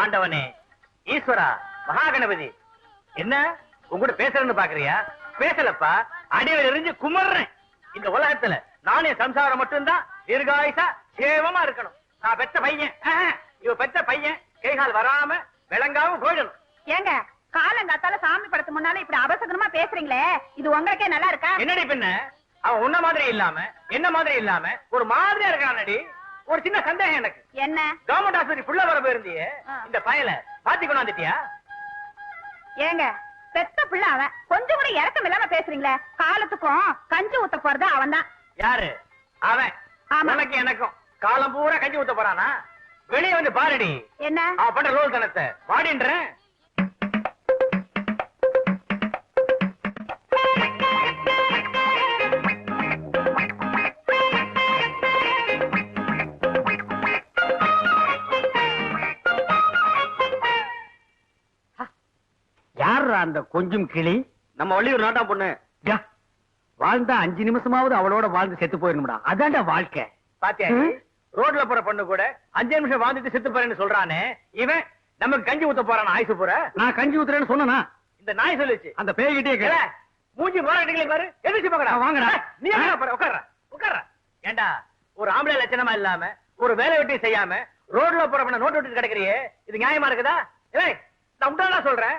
ஆண்டவனே ஈஸ்வரா மகாகணபதி. என்ன? உங்ககிட்ட பேசுறேன்னு பாக்குறியா? பேசலப்பா. அடியில் எரிஞ்சு குமர்றேன். இந்த உலகத்துல நானே சம்சாரம் மட்டும்தான் தீர்காயுசா சேவமா இருக்கணும். நான் பெத்த பையன். இவ பெத்த பையன். கைகால் வராம விளங்காம போயிடணும். ஏங்க காலங்காத்தால சாமி படத்து முன்னால இப்படி அபசகரமா பேசுறீங்களே? இது உங்களுக்கே நல்லா இருக்கா? என்னடி பின்ன? அவன் உன்ன மாதிரி இல்லாம என்ன மாதிரி இல்லாம? ஒரு மாதிரியா இருக்கானடி. ஒரு சின்ன சந்தேகம் எனக்கு. என்ன? கவர்மெண்ட் ஆஸ்பத்திரி புள்ள வர போயிருந்தியே. இந்த பயல மாத்தி கொண்டாந்துட்டியா ஏங்க பெத்த பிள்ளை அவன். கொஞ்சம் கூட இறக்கம் இல்லாம பேசுறீங்களே. காலத்துக்கும் கஞ்சி ஊத்த போறது அவன் தான் யாரு? அவன். உனக்கு எனக்கும். காலம் பூரா கஞ்சி ஊத்த போறானா? வெளியே வந்து பாருடி. என்ன? அவன் பண்ற ரோல் தனத்தை பாடின்றேன் அந்த கொஞ்சம் கிளி. நம்ம வள்ளியூர் நாட்டாம் பொண்ணு. வாழ்ந்தா அஞ்சு நிமிஷமாவது அவளோட வாழ்ந்து செத்து போயிடணும்டா அதான்டா வாழ்க்கை. பாத்தியா. ரோட்ல போற பொண்ணு கூட அஞ்சு நிமிஷம் வாழ்ந்துட்டு செத்து போறேன்னு சொல்றானே. இவன் நமக்கு கஞ்சி ஊத்த போறான் ஆயுசு போற நான் கஞ்சி ஊத்துறேன்னு சொன்னனா? இந்த நாய் சொல்லுச்சு. அந்த பேய்கிட்டே கேள. மூஞ்சி மாறாட்டீங்களே பாரு. எதிர்த்து பாக்கடா வாங்கடா. நீ என்ன பாரு உட்கார்ற உட்கார்ற. ஏண்டா ஒரு ஆம்பளை லட்சணமா இல்லாம ஒரு வேலை வெட்டி செய்யாம ரோட்ல போற பண்ண நோட்டு விட்டு கிடக்குறியே. இது நியாயமா இருக்குதா? ஏய் நான் உண்டானா சொல்றேன்.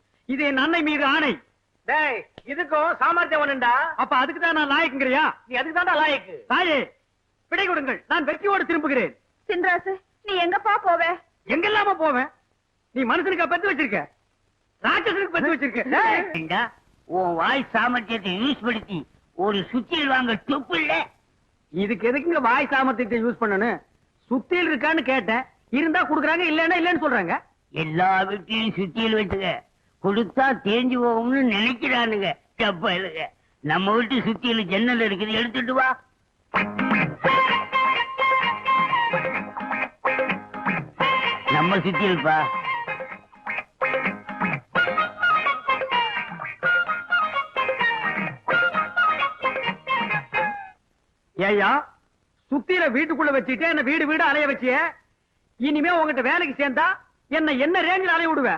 இது என் அன்னை மீது ஆணை. டேய் இதுக்கும் சாமர்த்தியம் ஒண்ணுண்டா? அப்ப அதுக்கு தான் நான் லாயக்குங்கிறியா? நீ அதுக்கு தான்டா லாயக்கு. தாயே விடை கொடுங்கள். நான் வெற்றியோடு திரும்புகிறேன். சின்ராசு நீ எங்கப்பா போவ? எங்கெல்லாம போவேன்? நீ மனுஷனுக்கா பெத்து வச்சிருக்க? ராட்சசனுக்கு பெத்து வச்சிருக்க? உன் வாய் சாமர்த்தியத்தை யூஸ் படுத்தி ஒரு சுத்தியல் வாங்க துப்பு இல்ல இதுக்கு எதுக்குங்க வாய் சாமர்த்தியத்தை யூஸ் பண்ணணும்? சுத்தியில் இருக்கான்னு கேட்டேன். இருந்தா குடுக்குறாங்க இல்லன்னா இல்லன்னு சொல்றாங்க. எல்லா வீட்லயும் சுத்தியல் வச்சுக்க. கொடுத்தா தேஞ்சு போகும்னு நினைக்கிறானுங்க. செப்பலுங்க நம்ம வீட்டு சுத்தியில ஜன்னல் இருக்குது எடுத்துட்டு வா. நம்ம சுத்தியல்பா ஏயா சுத்தியில வீட்டுக்குள்ள வச்சுட்டு என்ன வீடு வீடு அலைய வச்சிய? இனிமே உங்ககிட்ட வேலைக்கு சேர்ந்தா என்ன என்ன ரேஞ்சில் அலைய விடுவ?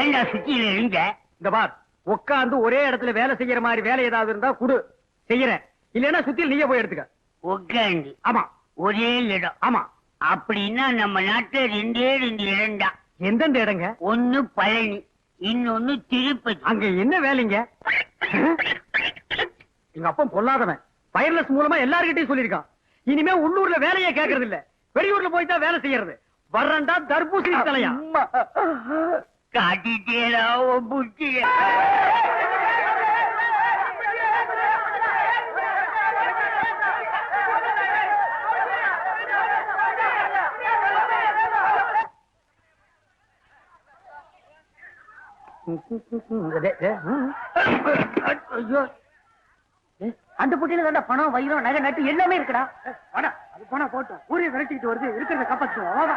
ஏண்டா சுத்தியல் எழுங்க இந்த பார். உட்கார்ந்து ஒரே இடத்துல வேலை செய்யற மாதிரி வேலை ஏதாவது இருந்தா குடு. செய்யறேன். இல்லன்னா சுத்தியில் நீயே போய் எடுத்துக்க. உட்காந்து ஆமா. ஒரே இடம். ஆமா. அப்படின்னா நம்ம நாட்டுல ரெண்டே ரெண்டு இடம்டா. எந்தெந்த இடங்க? ஒண்ணு பழனி இன்னொன்னு திருப்பதி. அங்க என்ன வேலைங்க? எங்க அப்பன் பொல்லாதவன். வயர்லெஸ் மூலமா எல்லார்கிட்டயும் சொல்லியிருக்கான். இனிமே உள்ளூர்ல வேலையே கேக்குறது இல்ல வெளியூர்ல போய் தான் வேலை செய்யறது. வர்றண்டா தர்பூசணி தலையா காட்டிட்டேடா உன் புத்திய ஐயோ அந்த பொட்டியில தாண்டா பணம் வைரம் நகை நட்டு எல்லாமே இருக்குடா. வாடா அது பணம் போட்டோம். ஊரே விரட்டிட்டு வருது இருக்கிறத காப்பாத்துவோம் வாடா.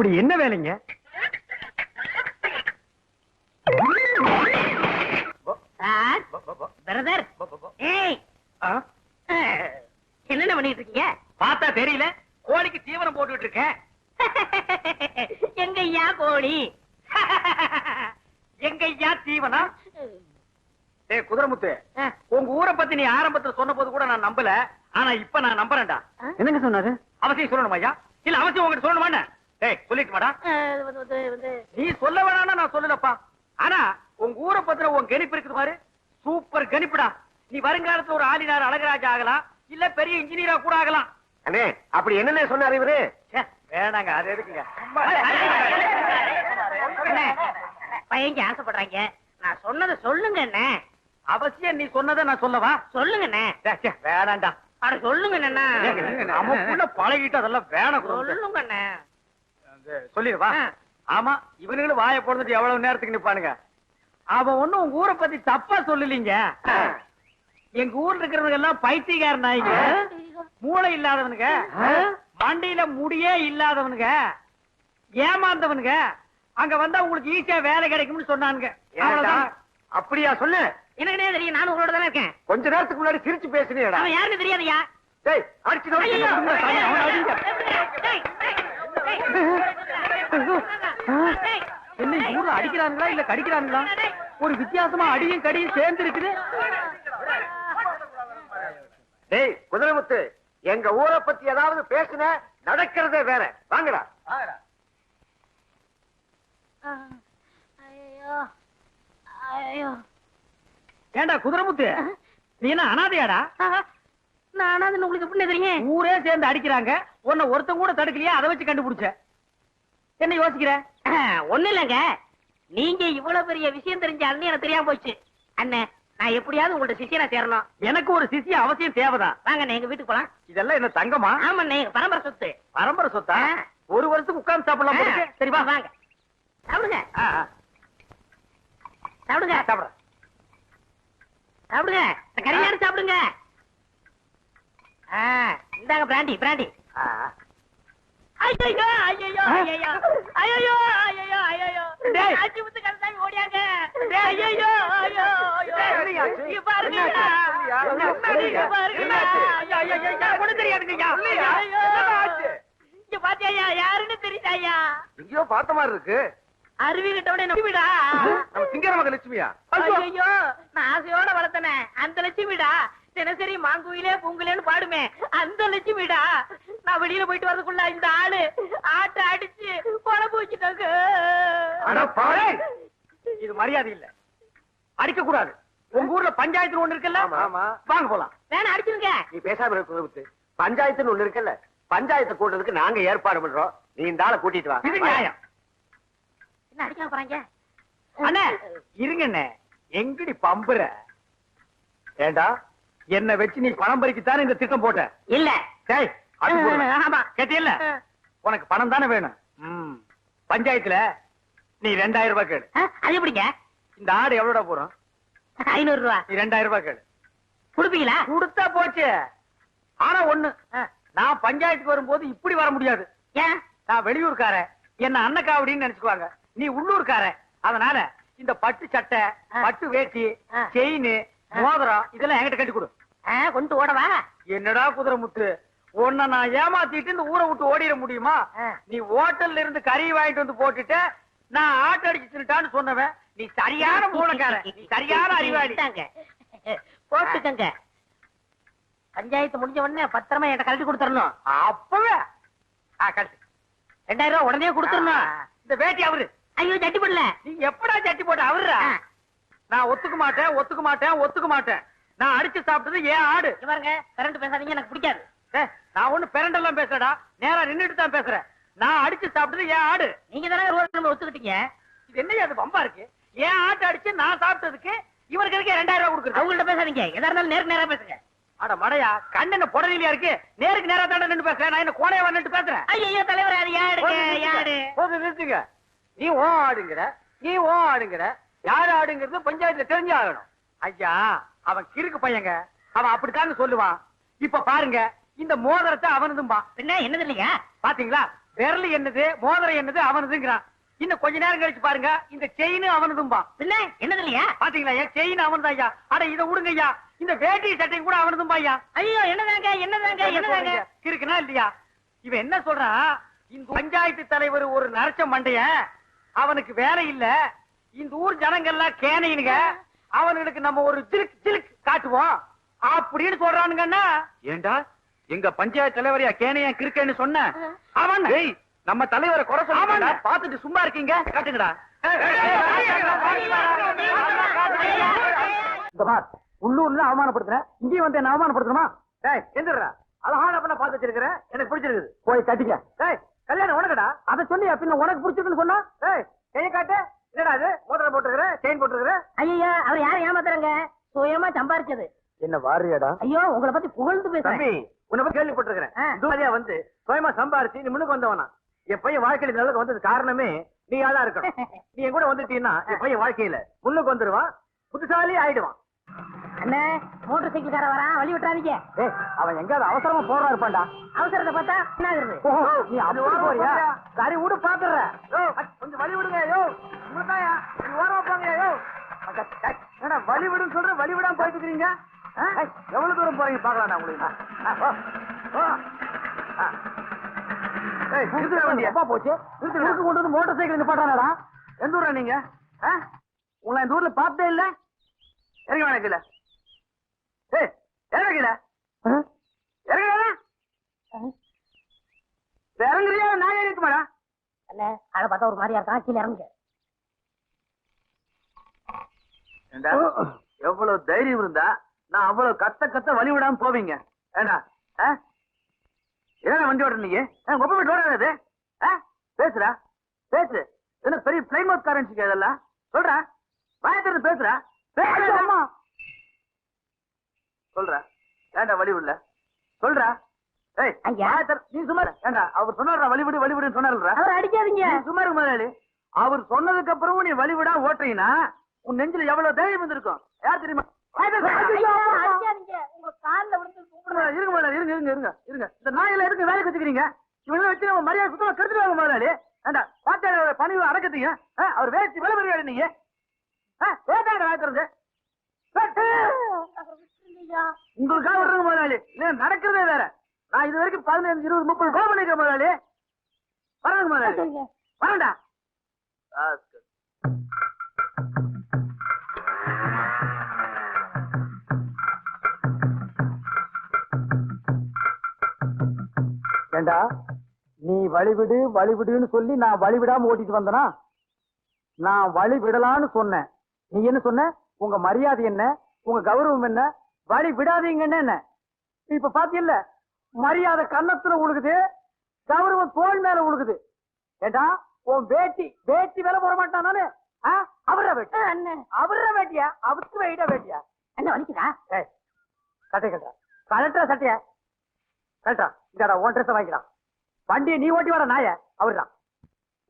அப்படி என்ன வேலைங்க? பிரதர்? என்னென்ன பண்ணிட்டு இருக்கீங்க? பார்த்தா தெரியல. கோழிக்கு தீவனம் போட்டுட்டு இருக்கேன். எங்க ஐயா கோழி? எங்க ஐயா தீவனம்? ஏய் குதிரமுத்து. உங்க ஊரை பத்தி நீ ஆரம்பத்துல சொன்ன போது கூட நான் நம்பல. ஆனா இப்ப நான் நம்புறேன்டா. என்னங்க சொன்னாரு? அவசியம் சொல்லணுமா ஐயா இல்ல அவசியம் உங்ககிட்ட சொல்லணுமா ஏய் சொல்லிட்டு மாடா அஹ், வந்து- வந்து- வந்து. நீ சொல்ல வேணாம்னா நான் சொல்லலப்பா ஆனா உங்க ஊரை பத்தின உன் கணிப்பு இருக்குது பாரு சூப்பர் கணிப்புடா நீ வருங்காலத்துல ஒரு ஆளினார் அழகராஜா ஆகலாம் இல்ல பெரிய இன்ஜினியரா கூட ஆகலாம் அண்ணே அப்படி என்னண்ணே சொன்னாரு இவரு வேணாங்க அது எதுக்குங்க அண்ணே, பையங்க ஆசைப்படுறாங்க நான் சொன்னதை சொல்லுங்க அண்ணே அவசியம் நீ சொன்னதை நான் சொல்லவா சொல்லுங்க அண்ணே வேணாம்டா அட சொல்லுங்க அண்ணா நமக்குள்ள பழகிட்டு அதெல்லாம் வேணாம். சொல்லுங்க அண்ணே வந்து. சொல்லிடுவா. ஆமா இவனுங்களும் வாயை போடுறதுட்டு எவ்வளவு நேரத்துக்கு நிப்பானுங்க? அவன் ஒண்ணும் உங்க ஊரை பத்தி தப்பா சொல்லலீங்க. எங்க ஊர்ல இருக்கிறவங்க எல்லாம் பைத்தியக்கார நாய்ங்க மூளை இல்லாதவனுங்க. மண்டையில முடியே இல்லாதவனுங்க. ஏமாந்தவனுங்க. அங்க வந்தா உங்களுக்கு ஈஸியா வேலை கிடைக்கும்னு சொன்னானுங்க. அப்படியா சொல்லு. எனக்கு தெரியும் நானும் உங்களோட தானே இருக்கேன். கொஞ்ச நேரத்துக்கு முன்னாடி சிரிச்சு பேசுனீடா அவன் யாருன்னு தெரியாதயா டேய் அடிச்சு என்ன ஊர்ல அடிக்கிறானுங்களா இல்ல கடிக்கிறானுங்களா? ஒரு வித்தியாசமா அடியும் கடியும் சேர்ந்து இருக்குது டேய் குதிரைமுத்து எங்க ஊரை பத்தி ஏதாவது பேசுன நடக்கிறதே வேற. வாங்கடா. ஏண்டா குதிரைமுத்து? நீ என்ன அனாதையாடா? நானா அது உங்களுக்கு எப்படி தெரியும் ஊரே சேர்ந்து அடிக்கிறாங்க. உன்னை ஒருத்தன் கூட தடுக்கலையா? அதை வச்சு கண்டுபிடிச்ச. என்ன யோசிக்கிற? ஒண்ணு இல்லங்க. நீங்க இவ்வளவு பெரிய விஷயம் தெரிஞ்சாலும் எனக்கு தெரியாம போச்சு. அண்ணே நான் எப்படியாவது உங்கள்ட்ட சிஷியனா சேரணும். எனக்கு ஒரு சிசிய அவசியம் தேவைதான். வாங்க எங்க வீட்டுக்கு போலாம். இதெல்லாம் என்ன தங்கமா? ஆமாண்ணே எங்க பரம்பரை சொத்து. பரம்பரை சொத்தா. ஒரு வருஷத்துக்கு உட்கார்ந்து சாப்பிடலாம் போல இருக்கு. சரி வா. வாங்க. சாப்பிடுங்க. சாப்பிடுங்க. சாப்பிடுங்க. இந்த கறியாடு சாப்பிடுங்க. இந்தாங்க பிராண்டி பிராண்டி. ஐயோ ஐயோ? ஐயோ ஐயோ ஐயோ ஐயோ டேய். ஆச்சி முத்து கருசாமி ஓடியாங்க. ஐயோ ஐயோ ஐயோ என்னையாச்சு? இங்க பாருங்க? இங்க பாருங்க. என்னாச்சு? ஐயோ, ஐயோ, ஐயோ, ஐயோ? ஐயோ. இங்க பாத்தியா யாருன்னு தெரியுதாயா எங்கேயோ பார்த்த மாதிரி இருக்கு. அருவி கிட்டவனே நம்பிடா? நம்ம சிங்கர மக லட்சுமியா? ஐயோ. நான் ஆசையோட வளர்த்தனே அந்த லட்சுமிடா? தினசரி மாங்குயிலே பூங்குலேன்னு பாடுமே. அந்த லட்சுமிடா நான் வெளியில போயிட்டு வரதுக்குள்ள இந்த ஆளு ஆட்டை அடிச்சு குழம்பு வச்சுட்டாங்க இது மரியாதை இல்ல. அடிக்க கூடாது. உங்க ஊர்ல பஞ்சாயத்து ஒண்ணு இருக்குல்ல? ஆமா, ஆமா. வாங்க போலாம். வேணா அடிச்சிருங்க. நீ பேசாம இருக்க குதிரைமுத்து பஞ்சாயத்துன்னு ஒண்ணு இருக்குல்ல? பஞ்சாயத்தை கூட்டுறதுக்கு நாங்க ஏற்பாடு பண்றோம். நீ இந்த ஆளை கூட்டிட்டு வா. இது நியாயம். என்ன அடிக்காம போறாங்க? அண்ணே இருங்க அண்ணே எங்கடி பம்புற? ஏண்டா? என்ன வச்சு நீ பணம் பறிக்கத்தானே இந்த திட்டம் போட்ட? இல்ல. கேட்டியல்ல? உனக்கு பணம் தானே வேணும். பஞ்சாயத்துல நீ ரெண்டாயிரம் ரூபாய் ஆ, அது எப்படிங்க? இந்த ஆடு எவ்வளோட போறோம்? ஐநூறு ரூபா. நீ ரெண்டாயிரம் ரூபாய் கேளு. கொடுப்பீங்களா? கொடுத்தா போச்சு. ஆனா ஒண்ணு நான் பஞ்சாயத்துக்கு வரும்போது இப்படி வர முடியாது. ஏன்? நான் வெளியூர்காரன். என்ன அன்னக்காவடின்னு நினைச்சுக்குவாங்க. நீ உள்ளூர்காரன். அதனால இந்த பட்டு சட்டை. பட்டு வேட்டி. செயின் மோதிரம் இதெல்லாம் என்கிட்ட கட்டி கொடு. கொண்டு ஓடவா என்னடா குதிரை முத்து? உன்னை நான் ஏமாத்திட்டு இந்த ஊரை விட்டு ஓடிட முடியுமா. நீ ஹோட்டல்ல இருந்து கறி வாங்கிட்டு வந்து போட்டுட்டு நான் ஆட்டோ அடிச்சு தின்னுட்டான்னு சொன்னவன். நீ சரியான மூலக்காரன் நீ சரியான அறிவாளி. போட்டுக்கங்க. பஞ்சாயத்து முடிஞ்ச உடனே பத்திரமா என்கிட்ட கழட்டி கொடுத்துடணும் அப்பவே. ஆ, கழட்டு. ரெண்டாயிரம் ரூபாய் உடனே கொடுத்துடணும் இந்த வேட்டி அவரு. ஐயோ சட்டி பண்ணல நீ எப்படா சட்டி போட்ட? அவருடா. ஆ. நான் ஒத்துக்க மாட்டேன் ஒத்துக்க மாட்டேன் ஒத்துக்க மாட்டேன். நான் அடிச்சு சாப்பிட்டது ஏன் ஆடு. இங்க பாருங்க கரண்ட் பேசாதீங்க எனக்கு பிடிக்காது. நான் ஒண்ணு பெரண்டெல்லாம் பேசுறடா நேரா நின்னுட்டு தான் பேசுறேன். நான் அடிச்சு சாப்பிட்டது ஏன் ஆடு. நீங்க தானே ரோட் நம்பர் ஒத்துக்கிட்டீங்க? இது என்ன அது பம்பா இருக்கு? ஏன் ஆட்டு அடிச்சு நான் சாப்பிட்டதுக்கு இவருக்கு இருக்கே ரெண்டாயிரம் ரூபாய் கொடுக்குறது. அவங்கள்ட்ட பேசாதீங்க. எதா இருந்தாலும் நேருக்கு நேரா பேசுங்க. அட மடையா கண்ணென்ன புடலியா இருக்கு? நேருக்கு நேரா தாண்ட நின்று பேசுறேன் நான் என்ன கோணையா வந்துட்டு பேசுறேன்? ஐயோ தலைவர் அது யாருங்க யாரு? போது நிறுத்துங்க. நீ ஓ ஆடுங்கிற நீ ஓ ஆடுங்கிற. யார் ஆடுங்கிறது பஞ்சாயத்துல தெரிஞ்சு ஆகணும். ஐயா அவன் கிறுக்கு பையங்க. அவன் அப்படித்தாங்க சொல்லுவான். இப்ப பாருங்க இந்த மோதிரத்தை அவனதும்பா. என்னது இல்லையா பாத்தீங்களா? விரல் என்னது மோதிரம் என்னது அவனதுங்கிறான். இன்னும் கொஞ்ச நேரம் கழிச்சு பாருங்க இந்த செயின் அவனதும்பா. பின்ன என்னது இல்லையா பாத்தீங்களா ஐயா செயின் அவனதான் ஐயா அட இதை விடுங்க ஐயா இந்த வேட்டி சட்டையும் கூட அவனதும்பா ஐயா ஐயோ என்னதாங்க என்னதாங்க? என்னதாங்க இருக்குனா இல்லையா? இவன் என்ன சொல்றான்? இந்த பஞ்சாயத்து தலைவர் ஒரு நரச்ச மண்டைய. அவனுக்கு வேலை இல்ல. இந்த ஊர் ஜனங்கள்லாம் கேனையினுங்க. அவனுக்கு நம்ம ஒரு சிலுக்கு சிலுக்கு காட்டுவோம் அப்படின்னு சொல்றானுங்கன்னா ஏண்டா எங்க பஞ்சாயத்து தலைவரையா கேனையா கிறுக்கன்னு சொன்ன அவன் ஏய் நம்ம தலைவரை குறை. சொல்லுங்க பாத்துட்டு சும்மா இருக்கீங்க காட்டுங்கடா உள்ளூர்ல அவமானப்படுத்துறேன் இங்கேயும் வந்து என்ன அவமானப்படுத்தணுமா டேய் எந்திரா அழகான பண்ண பார்த்து வச்சிருக்கிறேன் எனக்கு பிடிச்சிருக்குது போய் கட்டிக்க டேய் கல்யாணம் உனக்குடா அத சொன்னியா பின்ன உனக்கு பிடிச்சிருக்குன்னு சொன்னா டேய் கையை காட்டு என்னடா அது மோதிரம் போட்டுருக்கிற? செயின் போட்டுருக்கிற? ஐயா அவர் யாரும் ஏமாத்துறாங்க? சுயமா சம்பாரிச்சது. என்ன வாரியாடா? ஐயோ உங்களை பத்தி புகழ்ந்து பேசுறேன். தம்பி உன்னை பத்தி கேள்விப்பட்டிருக்கிறேன். ஆ. இதுவரையா வந்து சுயமா சம்பாரிச்சு நீ முன்னுக்கு வந்தவனா? என் பையன் வாழ்க்கையில இந்த அளவுக்கு வந்தது காரணமே நீ தான் இருக்கணும். நீ என் கூட வந்துட்டீன்னா என் பையன் வாழ்க்கையில முன்னுக்கு வந்துருவான் புத்திசாலி ஆயிடுவான். அண்ணே மோட்டார் சைக்கிள் கார வரான். வழி விட்டுறாதீங்க. ஏய் அவன் எங்கயாவது அவசரமா போறா இருப்பான்டா. அவசரத்தை பார்த்தா என்ன ஆகுறது? நீ அப்படி போறியா? சரி விடு பாத்துற கொஞ்சம் வழி விடுங்க யோ. உங்களுதாயா நீ ஓரமா போங்க யோ. என்னடா வழி விடுன்னு சொல்ற வழி விடாம போயிட்டு இருக்கீங்க? எவ்வளவு தூரம் போறீங்க பாக்கலாம் நான் உங்களுக்கு. அப்பா போச்சு? நிறுத்து கொண்டு வந்து மோட்டார் சைக்கிள் நிப்பாட்டானடா எந்த ஊரா நீங்க? உங்களை இந்த ஊர்ல பார்த்தே இல்ல? இறங்க வேணாம் கீழே ஏய் இறங்க கீழே இறங்க இறங்குறியா நான் ஏறிட்டு மேடம் அண்ணே அதை பார்த்தா ஒரு மாதிரியா இருக்கான். கீழே இறங்குங்க எவ்வளவு தைரியம் இருந்தா நான் அவ்வளவு கத்த கத்த வழி விடாம போவீங்க. ஏண்டா? ஏன் வண்டி ஓடுற நீங்க ஒப்ப வீட்டு ஓடாது பேசுறா பேசு. என்ன பெரிய பிளைன் மவுத் காரன்சிக்கு இதெல்லாம்? சொல்றா. வாயத்திலிருந்து பேசுறா பேசுறா சொல்றா. ஏண்டா வழி விடல? சொல்றா. நீ. ஏண்டா அவர் சொன்னாரா வழி விடு வழி விடுன்னு சொன்னாருல்ல அவர் அடிக்காதீங்க இரு முதலாளி அவர் சொன்னதுக்கு அப்புறமும் நீ வழி விடா ஓட்டுறீங்கன்னா உன் நெஞ்சில எவ்வளவு தைரியம் இருந்திருக்கும்? யார் தெரியுமா? இருங்க முதலாளி இருங்க இருங்க இருங்க இருங்க. இந்த நாயில எதுக்கு வேலைக்கு வச்சுக்கிறீங்க? இவங்க வச்சு நம்ம மரியாதை சுத்தமா கெடுத்துருவாங்க முதலாளி ஏண்டா பாத்தியாட பணிவு அடக்கத்தீங்க? அவர் வேஸ்ட் விலை பெரிய நீங்க. வேட்டாங்க வாய்த்திருந்து உங்களுக்காக விடுறங்க முதலாளி நடக்கிறதே வேற. நான் இது வரைக்கும் பதினஞ்சு இருபது முப்பது கோபம் பண்ணிருக்கேன் முதலாளி. வரங்க முதலாளி. வரண்டா ஏண்டா நீ வழிவிடு வழிவிடுன்னு சொல்லி நான் வழிவிடாம ஓட்டிட்டு வந்தனா? நான் வழி விடலான்னு சொன்னேன். நீ என்ன சொன்ன? உங்க மரியாதை என்ன? உங்க கௌரவம் என்ன? வழி விடாதீங்கன்னு என்ன? இப்ப பாத்தியல்ல? மரியாதை கன்னத்துல உழுகுது கௌரவம் தோல் மேல உழுகுது. ஏண்டா உன் வேட்டி வேட்டி மேல போட மாட்டான் நானு ஆ? அவர வேட்டி. அவர வேட்டியா? அவருக்கு வெயிட்டா வேட்டியா? அண்ணன் வலிக்குதா? சட்டை கட்டா கலெக்டரா சட்டைய. கலெக்டரா இந்தாடா உன் ட்ரெஸ் வாங்கிக்கலாம் வண்டியை நீ ஓட்டி வர நாய. அவர்தான்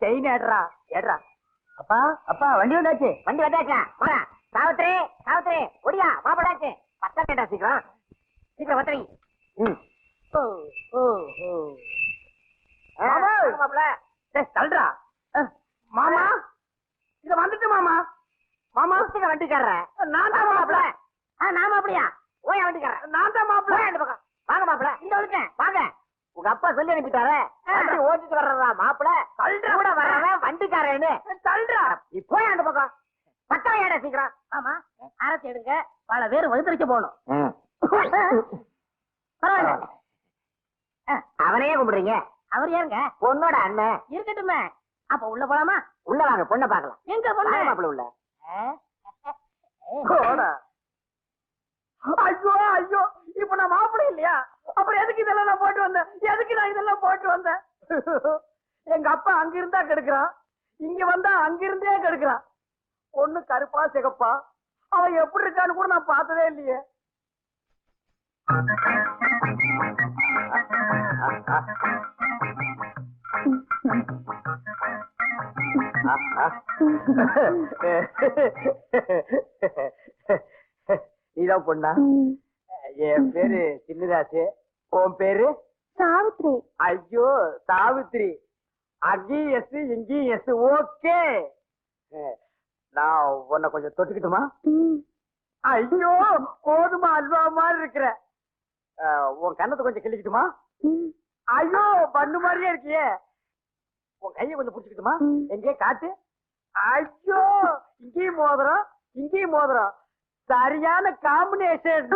செயின் ஏடுறா ஏடுறா. அப்பா அப்பா வண்டி வந்தாச்சு. வண்டி வந்தாச்சா? போடா. சாவித்திரி சாவித்திரி ஒடியா மாப்பிடாச்சு பத்தா கேட்டா சீக்கிரம். சீக்கிரம் பத்திரி ம். ஓ ஓ ஓ மாமா. இத வந்துட்டு மாமா. மாமா? வண்டிக்காரர்? நான் தான் மாப்பிள ஆ நான் மாப்பிளையா ஓயா வண்டிக்காரர் நான் தான் மாப்பிள அந்த பக்கம். வாங்க மாப்பிள இந்த வந்துட்டேன் வாங்க. உங்க அப்பா சொல்லி அனுப்பிட்டாரு. ஓட்டிட்டு வர்றதா மாப்பிள தள்ளுடா. கூட வர்றவன் வண்டிக்காரன்னு. தள்ளுடா. நீ போய் அந்த பக்கம். பத்தம் ஏடா சீக்கிரம். ஆமா. அரசு எடுங்க. பல பேர் வகுத்தரிக்க போகணும். பரவாயில்ல. அவனையே கும்பிடுறீங்க. அவர் யாருங்க? பொண்ணோட அண்ணன் இருக்கட்டுமே. அப்ப உள்ள போலாமா? உள்ள வாங்க பொண்ணை பார்க்கலாம். எங்க பொண்ணு? மாப்பிள்ள உள்ள. ஐயோ ஐயோ. இப்ப நான் மாப்பிளை இல்லையா? அப்புறம் எதுக்கு இதெல்லாம் நான் போட்டு வந்தேன்? எதுக்கு நான் இதெல்லாம் போட்டு வந்தேன்? எங்க அப்பா அங்க இருந்தா கெடுக்கிறான். இங்க வந்தா அங்க இருந்தே கெடுக்கிறான். பொண்ணு கருப்பா சிகப்பா. அவன் எப்படி இருக்கான்னு கூட நான் பார்த்ததே இல்லையே. நீதான் பொண்ணா? என் பேரு சின்னதாசு. உன் பேரு? சாவித்ரி. ஐயோ சாவித்ரி. அங்கேயும் எஸ் இங்கேயும் எஸ். ஓகே. நான் உன்னை கொஞ்சம் தொட்டுக்கிட்டுமா? ஐயோ கோதுமை அல்வா மாதிரி இருக்கிற. அஹ், உன் கண்ணத்தை கொஞ்சம் கிள்ளிக்கிட்டுமா? ஐயோ பண்ணு மாதிரியே இருக்கியே. உன் கையை கொஞ்சம் புடிச்சுக்கிட்டுமா? எங்கே காட்டு. ஐயோ இங்கேயும் மோதிரம் இங்கேயும் மோதிரம். சரியான காம்பினேஷன்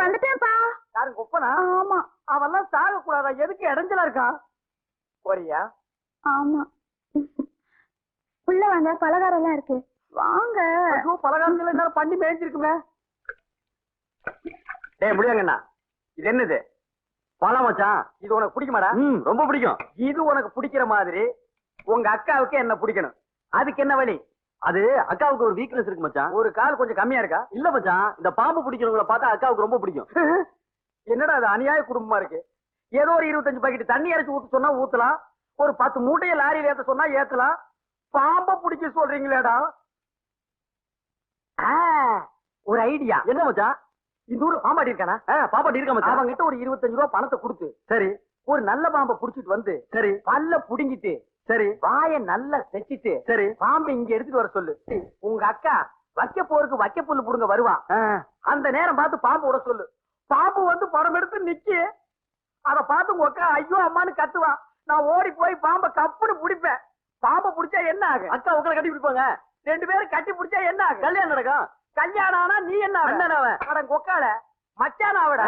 வந்துட்டேன்ப்பா. யாரும் குப்பனா ஆமா. அவெல்லாம் சாக கூடாதா எதுக்கு இடைஞ்சலா இருக்கான்? போறியா? ஆமா. உள்ள வாங்க பலகாரம் எல்லாம் இருக்கு. வாங்க. என்ன பண்ணி மேய்ஞ்சிருக்குமே. டேய் முடியாங்கண்ணா இது என்னது? பழம் மச்சான் இது உனக்கு பிடிக்குமாடா? ரொம்ப பிடிக்கும். இது உனக்கு பிடிக்கிற மாதிரி உங்க அக்காவுக்கு என்ன பிடிக்கணும்? அதுக்கு என்ன வழி? அது அக்காவுக்கு ஒரு வீக்னஸ் இருக்கு மச்சான். ஒரு கால் கொஞ்சம் கம்மியா இருக்கா? இல்ல மச்சான். இந்த பாம்பு பிடிக்கிறவங்கள பார்த்தா அக்காவுக்கு ரொம்ப பிடிக்கும். என்னடா அது அநியாய குடும்பமா இருக்கு? ஏதோ ஒரு இருபத்தஞ்சு பாக்கெட் தண்ணி அரைச்சு ஊத்த சொன்னா ஊத்தலாம். ஒரு பத்து மூட்டையை லாரியில ஏத்த சொன்னா ஏத்தலாம். பாம்ப பிடிக்க சொல்றீங்களேடா. ஒரு ஐடியா. என்ன மச்சான்? இந்த ஊரு பாம்பாடி இருக்கானா? ஆ, பாப்பாட்டி இருக்க மச்சான். அவங்கிட்ட ஒரு இருபத்தஞ்சு ரூபா பணத்தை கொடுத்து சரி. ஒரு நல்ல பாம்பை புடிச்சிட்டு வந்து சரி. பல்ல புடுங்கிட்டு சரி. வாய நல்லா செச்சிட்டு சரி. பாம்பை இங்க எடுத்துட்டு வர சொல்லு. உங்க அக்கா வைக்க போருக்கு வைக்க புல்லு புடுங்க வருவான் அந்த நேரம் பார்த்து பாம்பு விட சொல்லு. பாம்பு வந்து படம் எடுத்து நிக்கி. அத பார்த்து உங்க அக்கா ஐயோ அம்மான்னு கத்துவா. நான் ஓடி போய் பாம்பை கப்புன்னு பிடிப்பேன். பாம்பை பிடிச்சா என்ன ஆகும்? அக்கா உங்களை கட்டி பிடிப்பாங்க. ரெண்டு பேரும் கட்டி பிடிச்சா என்ன ஆகும்? கல்யாணம் நடக்கும். கல்யாணம் ஆனா நீ என்ன? அண்ணன் அவன். அட கொக்கால மச்சான் அவட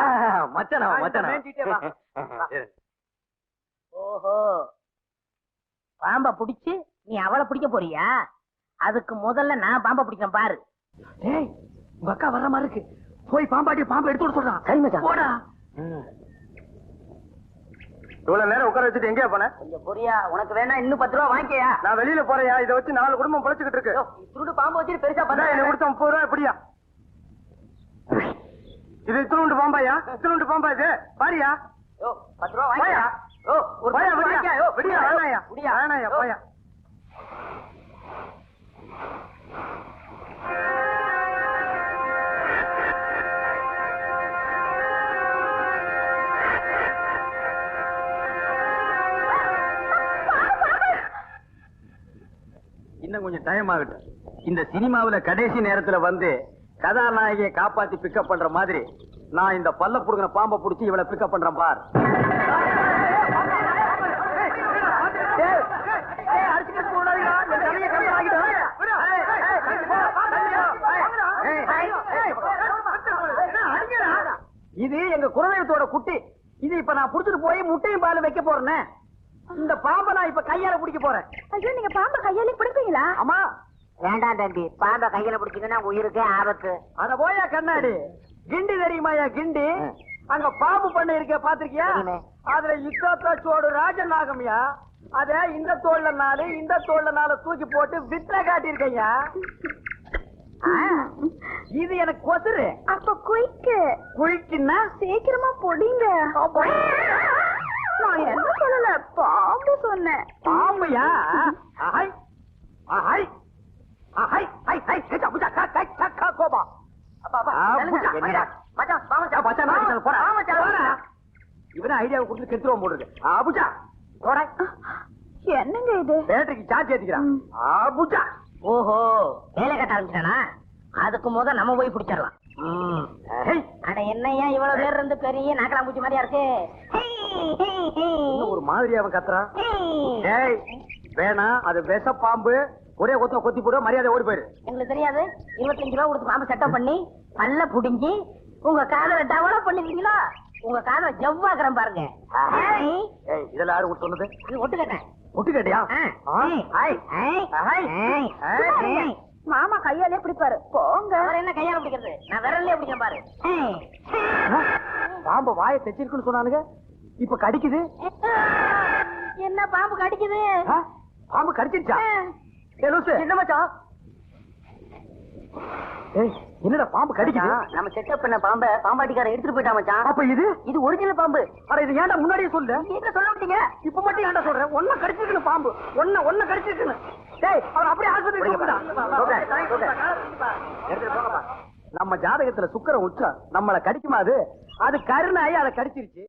மச்சான் அவன், மச்சான். ஓஹோ. பாம்ப பிடிச்சு நீ அவளை பிடிக்க போறியா? அதுக்கு முதல்ல நான் பாம்ப பிடிக்கிறேன் பாரு. டேய் உங்க அக்கா வர்ற மாதிரி இருக்கு. போய் பாம்பாட்டி பாம்பை எடுத்து சொல்றான் சரி மச்சான். போடா. இவ்வளவு நேரம் உட்கார வச்சுட்டு எங்கேயா போன கொஞ்சம் பொரியா உனக்கு வேணா இன்னும் பத்து ரூபா வாங்கிக்கயா நான் வெளியில போறேயா இதை வச்சு நாலு குடும்பம் பொழைச்சுக்கிட்டு இருக்கு துருடு பாம்பு வச்சுட்டு பெருசா அதான் என்ன கொடுத்த முப்பது ரூபா எப்படியா இது இத்தினுண்டு பாம்பாயா இத்தினுண்டு பாம்பா இது பாரியா யோ, பத்து ரூபா போயா. வாங்கிக்கயா யோ, ஒரு போயா, விடியா. யோ, விடியா, வேணாயா. விடியா. வேணாயா. போயா. டைம் ஆகட்டும். இந்த சினிமாவுல கடைசி நேரத்துல வந்து கதாநாயகியை காப்பாத்தி பிக்கப் பண்ற மாதிரி நான் இந்த பல்ல புடுங்கின பாம்பை புடிச்சு இவளை பிக்கப் பண்றேன் பார். இது எங்க குலதெய்வத்தோட குட்டி. இது இப்ப நான் புடிச்சிட்டு போய் முட்டையும் பாலும் வைக்க போறேன்னு இந்த பாம்பை நான் இப்ப கையால பிடிக்க போறேன். ஐயோ நீங்க பாம்பை கையாலே பிடிப்பீங்களா? ஆமா வேண்டாம் தம்பி. பாம்ப கையில பிடிச்சிங்கன்னா உயிருக்கே ஆபத்து. அத போயா கண்ணாடி. கிண்டி தெரியுமாயா கிண்டி? அங்க பாம்பு பண்ண இருக்க பாத்திருக்கியா தெரியுமே. அதுல இக்கோத்தா சோடு ராஜநாகம்யா அத இந்த தோல்ல நாலு இந்த தோல்ல நாலு தூக்கி போட்டு வித்த காட்டியிருக்கையா? இது எனக்கு கொசுரு அப்ப குயிக்கு. குழிக்குன்னா சீக்கிரமா பொடிங்க. நான் என்ன சொல்லல? பாம்பு சொன்னேன். பாம்பையா? ஆஹை. ஆஹை. ஆஹை. ஹை ஹை கேச்சா புஜா கா கா கா கா கோபா அப்பா அப்பா புஜா என்னடா? மச்சான், வா மச்சான். மச்சான் நான் கிட்ட போறேன் வா மச்சான், வா. இவனே ஐடியாவை கொடுத்து கெத்துருவோம் போடுறது அபுஜா போடா. என்னங்க இது? பேட்டரிக்கு சார்ஜ் ஏத்திக்கிறான். ம். அபுஜா ஓஹோ வேலை கட்ட ஆரம்பிச்சிட்டானா? அதுக்கு முத நம்ம போய் பிடிச்சிடலாம். அட என்னய்யா இவ்வளவு பேர் இருந்து பெரிய நாக்கலாம் பூச்சி மாதிரியா இருக்கு? ஒரு மாதிரி அவன் கத்துறான்? ஏய் வேணாம் அது விஷ பாம்பு ஒரே கொத்த கொத்தி போடு மரியாதை ஓடி போயிரு. எங்களுக்கு தெரியாது. இருபத்தஞ்சு ரூபா கொடுத்து பாம்பு செட்டப் பண்ணி பல்ல புடுங்கி உங்க காதல டெவலப் பண்ணிருக்கீங்களா உங்க காதல ஜவ்வாக்குறேன் பாருங்க. இதெல்லாம் யாரு உனக்கு சொன்னது? ஒட்டு கேட்டேன். ஒட்டு கேட்டியா? மாமா கையாலே பிடிப்பாரு. போங்க. என்ன கையால பிடிக்கிறது? நான் விரல்லே பிடிக்கிறேன் பாரு. பாம்பு வாயை தைச்சிருக்குன்னு சொன்னானுங்க. இப்ப கடிக்குது? என்ன பாம்பு கடிக்குது? பாம்பு கடிச்சிருச்சா. என்ன மச்சான்? ஏய் என்னடா பாம்பு கடிக்குது? நம்ம செட்டப் பண்ண பாம்ப பாம்பாட்டிக்காரன் எடுத்துட்டு போயிட்டான் மச்சான். அப்ப இது? இது ஒரிஜினல் பாம்பு. அட இது ஏன்டா முன்னாடியே சொல்லு என்ன சொல்ல மாட்டீங்க? இப்ப மட்டும் ஏன்டா சொல்றேன் ஒன்ன கடிச்சிருக்கணும் பாம்பு. ஒன்ன ஒன்ன கடிச்சிருக்கணும் டேய் அவன் அப்படியே ஆஸ்பத்திரி நம்ம ஜாதகத்துல சுக்கரம் உச்சம். நம்மள கடிக்குமா அது? அது கருணாயி அதை கடிச்சிருச்சு.